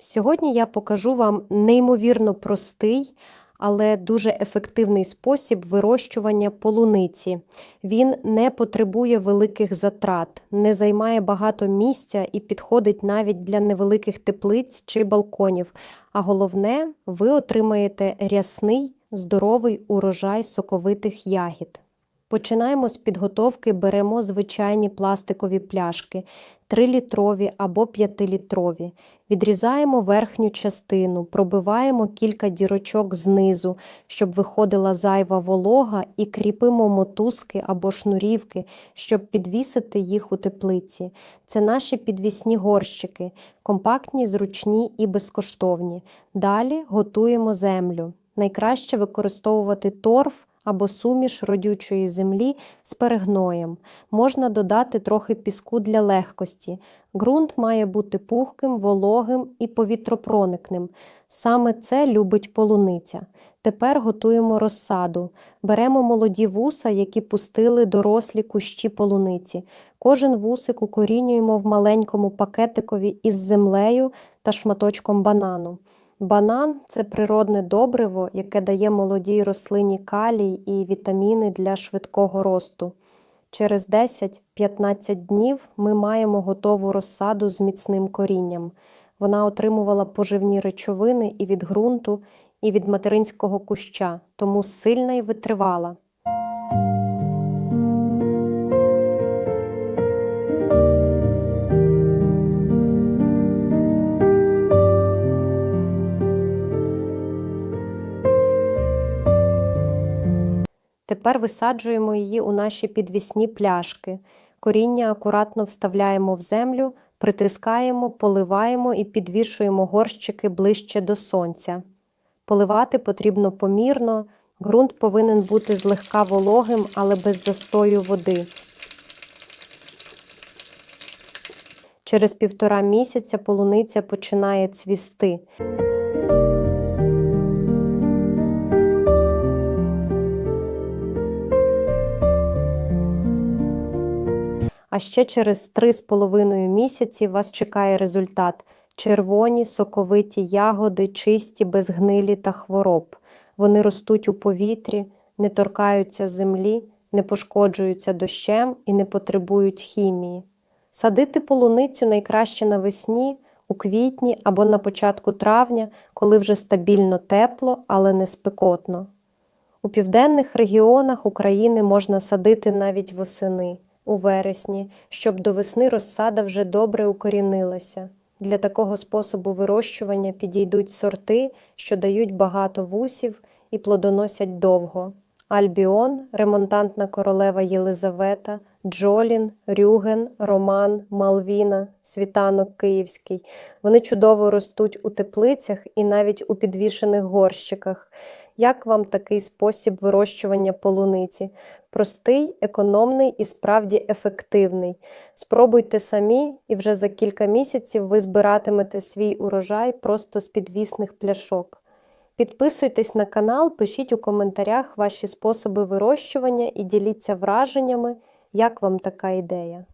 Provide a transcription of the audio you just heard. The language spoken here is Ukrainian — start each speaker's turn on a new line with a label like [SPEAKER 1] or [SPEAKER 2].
[SPEAKER 1] Сьогодні я покажу вам неймовірно простий, але дуже ефективний спосіб вирощування полуниці. Він не потребує великих затрат, не займає багато місця і підходить навіть для невеликих теплиць чи балконів. А головне, ви отримаєте рясний, здоровий урожай соковитих ягід. Починаємо з підготовки, беремо звичайні пластикові пляшки 3-літрові або 5-літрові. Відрізаємо верхню частину, пробиваємо кілька дірочок знизу, щоб виходила зайва волога, і кріпимо мотузки або шнурівки, щоб підвісити їх у теплиці. Це наші підвісні горщики, компактні, зручні і безкоштовні. Далі готуємо землю. Найкраще використовувати торф або суміш родючої землі з перегноєм. Можна додати трохи піску для легкості. Ґрунт має бути пухким, вологим і повітропроникним. Саме це любить полуниця. Тепер готуємо розсаду. Беремо молоді вуса, які пустили дорослі кущі полуниці. Кожен вусик укорінюємо в маленькому пакетикові із землею та шматочком банану. Банан це природне добриво, яке дає молодій рослині калій і вітаміни для швидкого росту. Через 10-15 днів ми маємо готову розсаду з міцним корінням. Вона отримувала поживні речовини і від ґрунту, і від материнського куща, тому сильна і витривала. Тепер висаджуємо її у наші підвісні пляшки. Коріння акуратно вставляємо в землю, притискаємо, поливаємо і підвішуємо горщики ближче до сонця. Поливати потрібно помірно, ґрунт повинен бути злегка вологим, але без застою води. Через півтора місяця полуниця починає цвісти. А ще через 3,5 місяці вас чекає результат: червоні, соковиті ягоди, чисті, безгнилі та хвороб. Вони ростуть у повітрі, не торкаються землі, не пошкоджуються дощем і не потребують хімії. Садити полуницю найкраще навесні, у квітні або на початку травня, коли вже стабільно тепло, але не спекотно. У південних регіонах України можна садити навіть восени у вересні, щоб до весни розсада вже добре укорінилася. Для такого способу вирощування підійдуть сорти, що дають багато вусів і плодоносять довго. Альбіон, ремонтантна королева Єлизавета, Джолін, Рюген, Роман, Малвіна, Світанок Київський. Вони чудово ростуть у теплицях і навіть у підвішених горщиках. Як вам такий спосіб вирощування полуниці? Простий, економний і справді ефективний. Спробуйте самі, і вже за кілька місяців ви збиратимете свій урожай просто з підвісних пляшок. Підписуйтесь на канал, пишіть у коментарях ваші способи вирощування і діліться враженнями, як вам така ідея.